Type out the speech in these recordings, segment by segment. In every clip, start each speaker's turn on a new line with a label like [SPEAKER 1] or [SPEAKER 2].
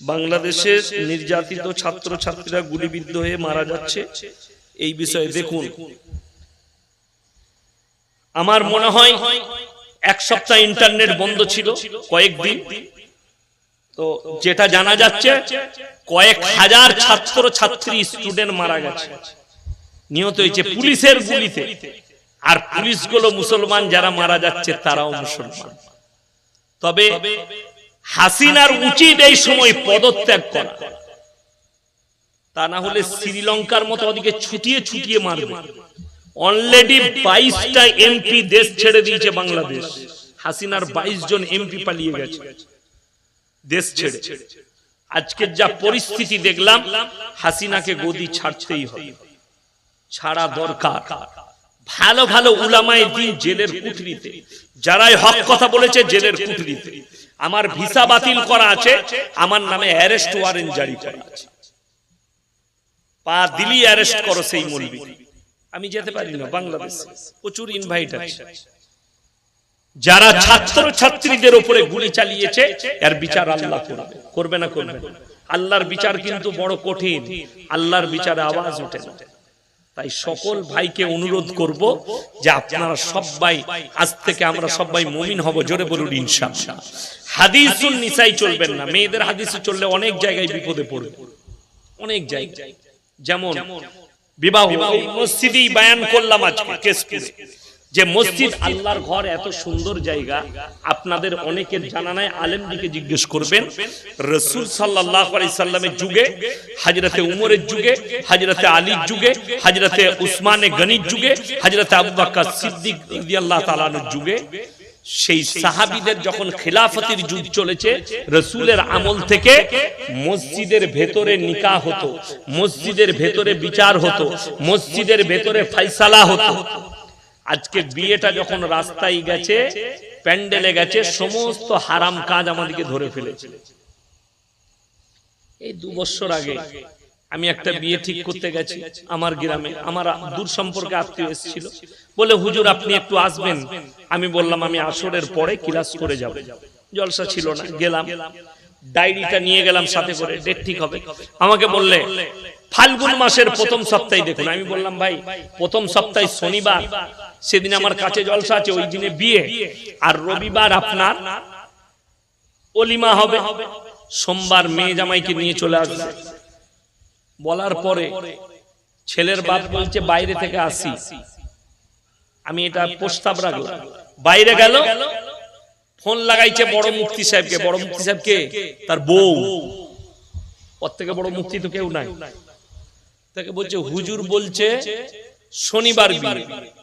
[SPEAKER 1] বাংলাদেশের নির্যাতিত ছাত্র ছাত্রীরা গুলিবিদ্ধ হয়ে মারা যাচ্ছে। এই বিষয়ে দেখুন। আমার মনে হয় এক সপ্তাহ ইন্টারনেট বন্ধ ছিল কয়েকদিন। তো যেটা জানা যাচ্ছে, কয়েক হাজার ছাত্র ছাত্রী স্টুডেন্ট মারা গেছে। নিহত হয়েছে পুলিশের গুলিতে। আর পুলিশগুলো মুসলমান যারা মারা যাচ্ছে, তারাও মুসলমান। তবে হাসিনার উচিত এই সময় পদত্যাগ করা। তা না হলে শ্রীলঙ্কার মতো ওদিকে ছুটিয়ে ছুটিয়ে মারবে। অলরেডি বাইশটা এমপি দেশ ছেড়ে দিয়েছে বাংলাদেশ। হাসিনার বাইশ জন এমপি পালিয়ে গেছে। দেশ ছেড়ে। আজকের যা পরিস্থিতি দেখলাম হাসিনাকে গদি ছাড়তেই হবে। ছাড়া দরকার। ভালো ভালো উলামায় দিন জেলের কুঠরিতে যারাই হক কথা বলেছে জেলের কুঠরিতে আমার ভিসা বাতিল করা আছে আমার নামে অ্যারেস্ট ওয়ারেন্ট জারি করা আছে। পা দিলি অ্যারেস্ট করো সেই মলবি আমি যেতে পারি না বাংলাদেশ। প্রচুর ইনভাইট আছে। যারা ছাত্র ছাত্রীদের উপরে গুলি চালিয়েছে এর বিচার আল্লাহ করবে করবে না করবে আল্লাহর বিচার কিন্তু বড় কঠিন। আল্লাহর বিচারে আওয়াজ ওঠে না। তাই সকল ভাইকে অনুরোধ করব যে আপনারা সবাই আজ থেকে আমরা সবাই মুমিন হব জোরে বলুন ইনশাআল্লাহ। হাদিসুন নিসাই চলবেন না মেয়েদের হাদিসে চললে অনেক জায়গায় বিপদে পড়বে। অনেক জায়গায়। যেমন বিবাহ মসজিদেই বায়ান করলাম আজকে কেশপুরে। যে মসজিদ আল্লাহর ঘর এত সুন্দর জায়গা আপনাদের অনেকের জানা নাই আলেম দিকে জিজ্ঞেস করবেন রসুল সাল্লাহ সাল্লামের যুগে হাজরতে উমরের যুগে হাজরতে আলীর যুগে হাজরতে উসমানে গনির যুগে হাজরতে আবু বাক্কা সিদ্দিক আল্লাহ তালানোর যুগে সেই সাহাবিদের যখন খেলাফতির যুগ চলেছে রসুলের আমল থেকে মসজিদের ভেতরে নিকা হতো মসজিদের ভেতরে বিচার হতো মসজিদের ভেতরে ফাইসালা হতো আজকে বিয়েটা যখন রাস্তায় গেছে, প্যান্ডেলে গেছে, সমস্ত হারাম কাজ আমাদেরকে ধরে ফেলেছে। এই দু বছর আগে আমি একটা বিয়ে ঠিক করতে গেছি আমার গ্রামে। আমার দূর সম্পর্কে আত্মীয় এসেছিল। বলে, হুজুর, আপনি একটু আসবেন। আমি বললাম, আমি আসরের পরে ক্লাস করে যাব। জলসা ছিল না, গেলাম। ডায়েরিটা নিয়ে গেলাম সাথে করে, ডেট ঠিক হবে। আমাকে বললে, ফাল্গুন মাসের প্রথম সপ্তাহে দেখুন। আমি বললাম, ভাই, প্রথম সপ্তাহে শনিবার। সেদিন আমার কাছে জলসা আছে ওই দিনে বিয়ে। আর রবিবার আপনার অলিমা হবে। সোমবার মেয়ে জামাইকে নিয়ে চলে আসবে। বলার পরে ছেলের বাপ বলছে বাইরে থেকে আসি। আমি এটা প্রস্তাব রাখলাম। বাইরে গেল। ফোন লাগাইছে বড় মুক্তি সাহেবকে। বড় মুক্তি সাহেবকে তার বউ। ওর থেকে বড় মুক্তি তো কেউ নাই। তাকে বলছে হুজুর বলছে শনিবার বিয়ে।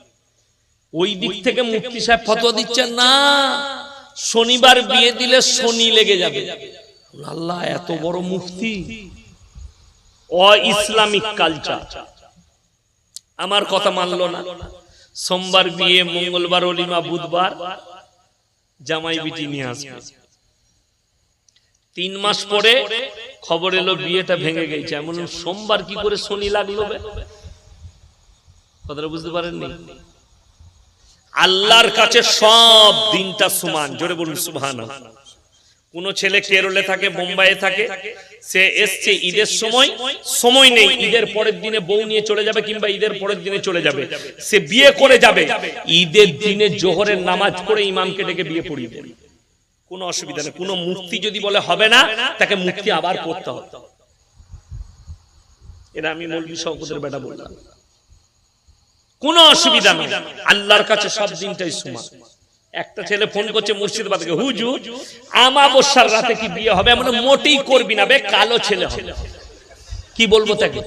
[SPEAKER 1] ওই দিক থেকে মুক্তি সাহেব ফতোয়া দিচ্ছেন না শনিবার বিয়ে দিলে শনি লেগে যাবে। আল্লাহ এত বড় মুক্তি অ ইসলামিক কালচার। আমার কথা মানলো না। সোমবার বিয়ে মঙ্গলবার অলিমা বুধবার। জামাই বিটি নিয়ে আসবে। তিন মাস পরে খবর এলো বিয়েটা ভেঙে গেছে। এমন সোমবার কি করে শনি লাগল কথাটা বুঝতে পারেননি। আল্লাহর কাছে সব দিনটা সমান। জোরে বলুন সুবহান কোন ছেলে কেরলে থাকে, বোম্বাইয়ে থাকে, সে এসছে ঈদের সময় সময় নেই, ঈদের পরের দিনে বউ নিয়ে চলে যাবে কিংবা ঈদের পরের দিনে চলে যাবে। সে বিয়ে করে যাবে। ঈদের দিনে জোহরের নামাজ পড়ে ইমামকে ডেকে বিয়ে পড়িয়ে দেবে। কোনো অসুবিধা নেই। কোনো মুক্তি যদি বলে হবে না, তাকে মুক্তি আবার করতে হবে। এটা আমি মৌলবী শওকতের বেটা বললাম। কোনো অসুবিধা নেই। আল্লাহর কাছে সব দিনটাই সমান। একটা ছেলে ফোন করছে মুর্শিদাবাদ থেকে, হুজুর, আমাবস্যার রাতে কি বিয়ে হবে? এমন মোটেই করবি না বে, কালো ছেলে হবে। কি বলব তাকে?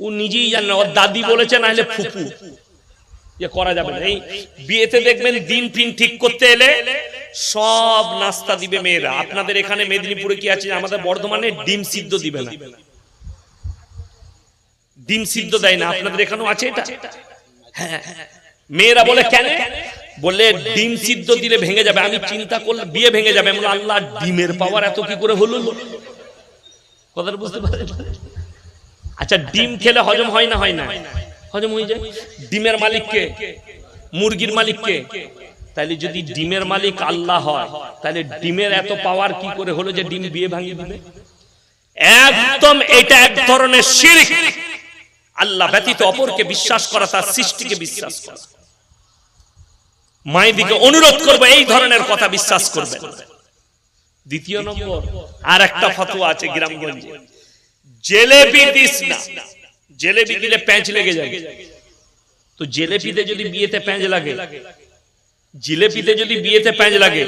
[SPEAKER 1] ও নিজেই জানে ওর দাদি বলেছে না হলে ফুপু। যে করা যাবে না। এই বিয়েতে দেখবেন দিন ফিন ঠিক করতে এলে সব নাস্তা দিবে মেয়েরা। আপনাদের এখানে মেদিনীপুরে কি আছে? আমাদের বর্ধমানে ডিম সিদ্ধ দিবে না। ডিম সিদ্ধ দেয় না। আপনাদের এখানেও আছে এটা? হ্যাঁ। মেয়েরা বলে কেন? বলে ডিম সিদ্ধ দিলে ভেঙে যাবে। আমি চিন্তা করলে বিয়ে ভেঙে যাবে। এমন আল্লাহ ডিমের পাওয়ার এত কি করে হলো? কথাটা বুঝতে পারেন আচ্ছা ডিম খেলে হজম হয় না হয় না? হজম হয়ে যায়? ডিমের মালিককে? মুরগির মালিককে? তাহলে যদি ডিমের মালিক আল্লাহ হয় তাহলে ডিমের এত পাওয়ার কি করে হলো যে ডিম বিয়ে ভাঙিয়ে দিবে? একদম এটা এক ধরনের শিরক। আল্লাহ ব্যতীত অপরকে বিশ্বাস করা, তার সৃষ্টিকে বিশ্বাস করা। মায়েদিকে অনুরোধ করব, এই ধরনের কথা বিশ্বাস করবে দ্বিতীয় নম্বর আর একটা ফতোয়া আছে গ্রামগঞ্জে। জেলেবি দিস না। জেলেবি দিলে প্যাঁচ লেগে যাবে তো জেলেপিতে যদি বিয়েতে প্যাঁচ লাগে, জিলেপিতে যদি বিয়েতে প্যাঁচ লাগে,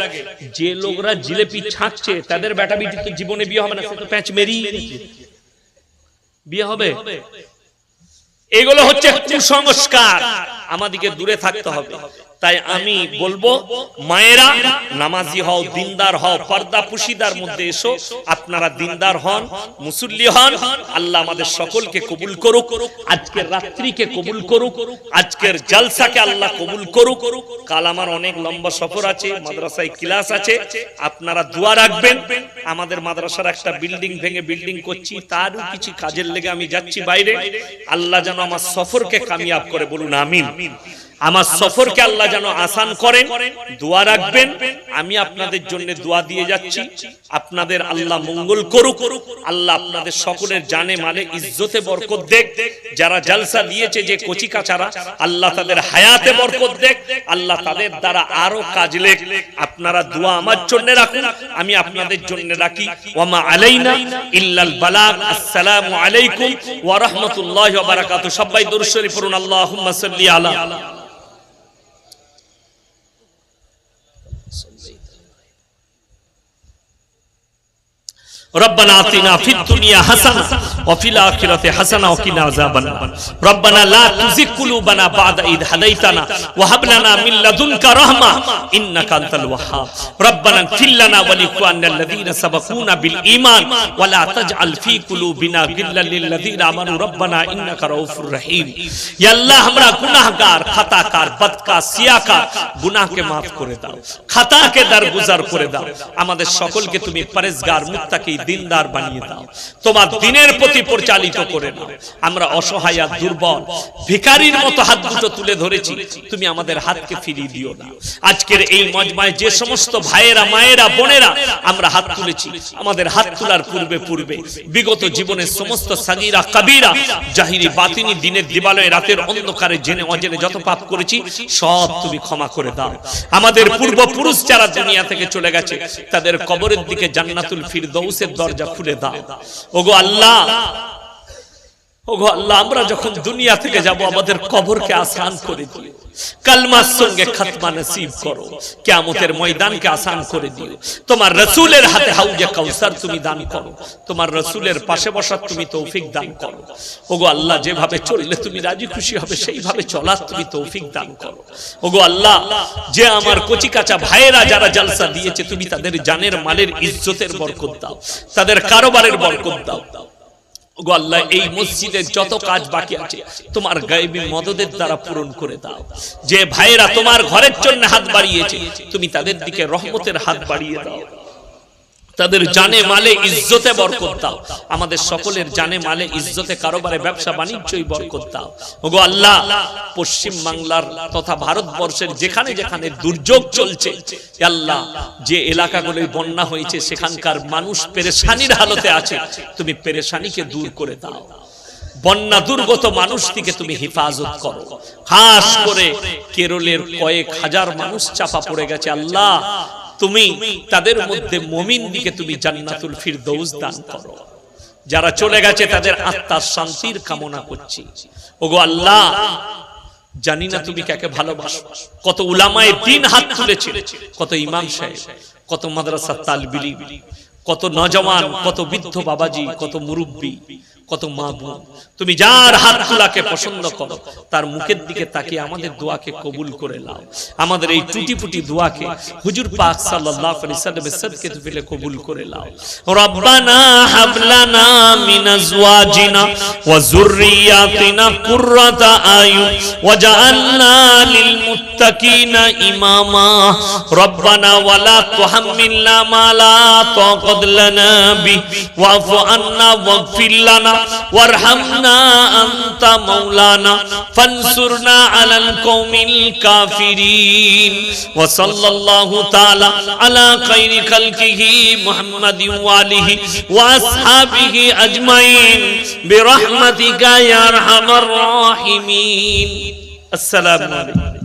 [SPEAKER 1] যে লোকরা জিলেপি ছাঁকছে তাদের বেটা বিটি তো জীবনে বিয়ে হবে না, সে তো প্যাঁচ মেরিয়ে বিয়ে হবে? এগুলো হচ্ছে কুসংস্কার। আমাদেরকে দূরে থাকতে হবে। তাই আমি বলব, মায়েরা, নামাজি হও, দিনদার হও, পর্দা পুশিদার মধ্যে এসো। আপনারা দিনদার হন, মুসল্লি হন, আল্লাহ আমাদের সকলকে কবুল করুক, আজকের রাত্রিকে কবুল করুক, আজকের জালসাকে আল্লাহ কবুল করুক। কাল আমার অনেক লম্বা সফর আছে, মাদ্রাসায় ক্লাস আছে, আপনারা দোয়া রাখবেন। আমাদের মাদ্রাসার একটা বিল্ডিং ভেঙে বিল্ডিং করছি, তারও কিছু কাজের লেগে আমি যাচ্ছি বাইরে। আল্লাহ যেন আমার সফরকে কামিয়াব করে বলুন, আমিন। আমার সফরকে আল্লাহ যেন আসান করেন দোয়া রাখবেন আমি আপনাদের জন্য দোয়া দিয়ে যাচ্ছি আপনাদের আল্লাহ মঙ্গল করুক আল্লাহ আপনাদের সকলের জানে মালে ইজ্জতে বরকত দেখ যারা জালসা দিয়েছে যে কচি কাচারা আল্লাহ তাদের হায়াতে বরকত দেখ আল্লাহ তাদের দ্বারা আরও কাজ লেখ আপনারা দোয়া আমার জন্য রাখুন আমি আপনাদের জন্য রাখি ওয়ামা আলাইনা ইল্লাল বালাগ আসসালামু আলাইকুম ওয়া রাহমাতুল্লাহি ওয়া বারাকাতুহু সবাই দরুদ শরীফ পড়ুন আল্লাহুম্মা সাল্লি আলা ربنا آتنا في الدنيا حسنة وفي الآخرة حسنة وقنا عذاب النار ربنا لا تزغ قلوبنا بعد إذ هديتنا وهب لنا من لدنك رحمة إنك أنت الوهاب ربنا اغفر لنا ولإخواننا الذين سبقونا بالإيمان ولا تجعل في قلوبنا غلا للذين آمنوا ربنا إنك رؤوف رحيم يا الله আমরা গুনাহগার খাতাকার বদকার সিয়াকার গুনাহকে maaf করে দাও খাতাকে দরগুজার করে দাও আমাদের সকলকে তুমি পরেজগার মুত্তাকি দিনদার বানিয়ে দাও। তোমার দিনের প্রতি পরিচালিত করে আমরা অসহায় আর দুর্বল, ভিখারির মতো হাত দুটো তুলে ধরেছি। তুমি আমাদের হাতকে ফিরিয়ে দিও না। আজকের এই মজমায় যে সমস্ত ভাইয়েরা, মায়েরা, বোনেরা আমরা হাত তুলেছি, আমাদের হাত তোলার পূর্বে পূর্বে। বিগত জীবনের সমস্ত সাগিরা, কাবিরা, জাহিরি, বাতিনি দিনের দিবালয়ে রাতের অন্ধকারে জেনে অজেনে যত পাপ করেছি, সব তুমি ক্ষমা করে দাও। আমাদের পূর্বপুরুষ যারা দুনিয়া থেকে চলে গেছে, তাদের কবরের দিকে জান্নাতুল ফিরদৌসের দরজা খুলে দাও। ওগো আল্লাহ ওগো আল্লাহ, আমরা যখন দুনিয়া থেকে যাব, আমাদের কবরকে আসান করে দিও। কালমার সঙ্গে খাতমা নসিব করো। কিয়ামতের ময়দানকে আসান করে দিও। তোমার রসুলের হাতে হাউজে কাউসার তুমি দান করো। তোমার রসুলের পাশে বসার তুমি তৌফিক দান করো। ওগো আল্লাহ, যেভাবে চললে তুমি রাজি খুশি হবে, সেইভাবে চলার তুমি তৌফিক দান করো। ওগো আল্লাহ, যে আমার কচি কাঁচা ভাইয়েরা যারা জালসা দিয়েছে, তুমি তাদের জানের মালের ইজ্জতের বরকত দাও। তাদের কারোবারের বরকত দাও। গো আল্লাহ এই মসজিদের যত কাজ বাকি আছে তোমার গায়েবী মদদের দ্বারা পূরণ করে দাও। যে ভাইয়েরা তোমার ঘরের জন্য হাত বাড়িয়েছে তুমি তাদের দিকে রহমতের হাত বাড়িয়ে দাও। তাদের জানে মালে ইজ্জতে বরকত দাও। আমাদের সকলের জানে মালে ইজ্জতে কারোবারে ব্যবসা বাণিজ্যই বরকত দাও। ওগো আল্লাহ পশ্চিম বাংলার তথা ভারতবর্ষের যেখানে যেখানে দুর্যোগ চলছে। আল্লাহ যে এলাকাগুলোয় বন্যা হয়েছে সেখানকার মানুষ পেরেশানির হালতে আছে। তুমি পেরেশানিকে দূর করে দাও। বন্যা দুর্গত মানুষ থেকে তুমি হেফাজত করো। খাস করে কেরলের কয়েক হাজার মানুষ চাপা পড়ে গেছে। আল্লাহ তুমি তাদের মধ্যে মমিন দিকে তুমি জান্নাতুল ফিরদৌস দান করো। যারা চলে গেছে তাদের আত্মার শান্তির কামনা করছি। ওগো আল্লাহ জানি না তুমি কাকে ভালোবাসো। কত উলামায়ে দিন হাত তুলেছে। কত ইমাম সাহেব কত মাদ্রাসা তালবিলি কত নজওয়ান কত বৃদ্ধ বাবাজি কত মুরব্বী। কত মা বোন তুমি যার হাত তোলাকে পছন্দ করো তার মুখের দিকে তাকিয়ে আমাদের দোয়াকে কবুল করে নাও। আমাদের এই টুটি ফুটি দোয়াকে হুজুর পাক সাল্লাল্লাহু আলাইহি সাল্লামের সাদকে তুলে কবুল করে নাও। রব্বানা হাব লানা মিন আজওয়াজিনা ওয়া যুররিয়াতিনা কুররাতা আয়ুন ওয়াজআলনা লিল মুত্তাকিনা ইমামা। রব্বানা ওয়ালা তুহাম্মিলনা মা লা তাকাত লানা বি ওয়াফু আন্না ওয়াগফির লানা। وارحمنا أنت مولانا فانصرنا على القوم الكافرين. وصلى الله تعالى على خير خلقه محمد وآله وأصحابه أجمعين. برحمتك يا أرحم الراحمين. السلام عليكم.